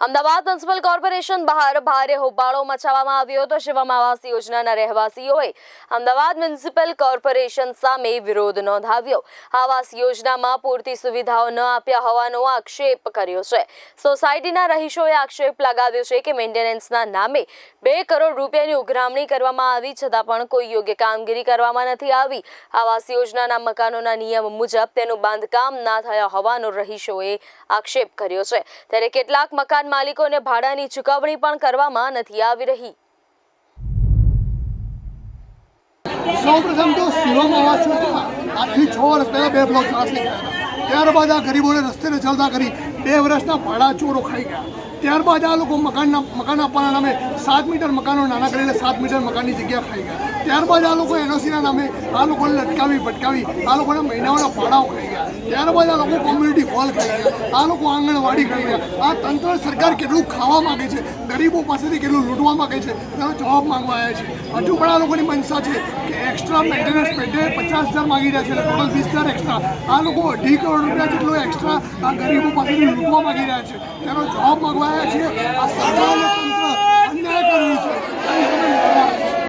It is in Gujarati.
અમદાવાદ મ્યુનિસિપલ કોર્પોરેશન બહાર ભારે હોબાળો મચાવવામાં આવ્યો હતો. શિવમ આવાસ યોજનાના રહેવાસીઓએ અમદાવાદ મ્યુનિસિપલ કોર્પોરેશન સામે વિરોધ નોંધાવ્યો. આવાસ યોજનામાં પૂરતી સુવિધાઓ ન આપ્યા હોવાનો આક્ષેપ કર્યો છે. સોસાયટીના રહીશોએ આક્ષેપ લગાવ્યો છે કે મેન્ટેનન્સના નામે બે કરોડ રૂપિયાની ઉઘરામણી કરવામાં આવી છતાં પણ કોઈ યોગ્ય કામગીરી કરવામાં નથી આવી. આવાસ યોજનાના મકાનોના નિયમ મુજબ તેનું બાંધકામ ના થયા હોવાનો રહીશોએ આક્ષેપ કર્યો છે. ત્યારે કેટલાક મકાન માલિકોને ભાડાની ચૂકવણી પણ કરવામાં નથી આવી રહી. સૌપ્રથમ તો યોજના. આજથી છ વર્ષ પહેલાં બે બ્લોક ગયા ત્યારબાદ આ ગરીબોને રસ્તે ચાલતા કરી બે વર્ષના ભાડા ચોરો ખાઈ ગયા. ત્યારબાદ આ લોકો મકાનના મકાન આપવાના નામે સાત મીટર મકાનો નાના કરીને સાત મીટર મકાનની જગ્યા ખાઈ ગયા. ત્યારબાદ આ લોકો એનઓસીના નામે આ લોકોને લટકાવી, ભટકાવી, આ લોકોના મહિનાઓના ભાડાઓ ખાઈ ગયા. ત્યારબાદ આ લોકો કોમ્યુનિટી હોલ ખાઈ ગયા. આ લોકો આંગણવાડી ખાઈ ગયા. આ તંત્ર સરકાર કેટલું ખાવા માંગે છે? ગરીબો પાસેથી કેટલું લૂંટવા માગે છે? તેનો જવાબ માંગવા આવ્યા છે. હજુ પણ આ લોકોની મનસા છે કે એક્સ્ટ્રા મેન્ટેનન્સ પેટે પચાસ હજાર માગી રહ્યા છે ટોટલ વીસ હજાર એક્સ્ટ્રા આ લોકો અઢી કરોડ રૂપિયા જેટલો એક્સ્ટ્રા આ ગરીબો પાસેથી લૂંટવા માંગી રહ્યા છે. તેનો જવાબ માંગવા આવ્યા છે આ સરકાર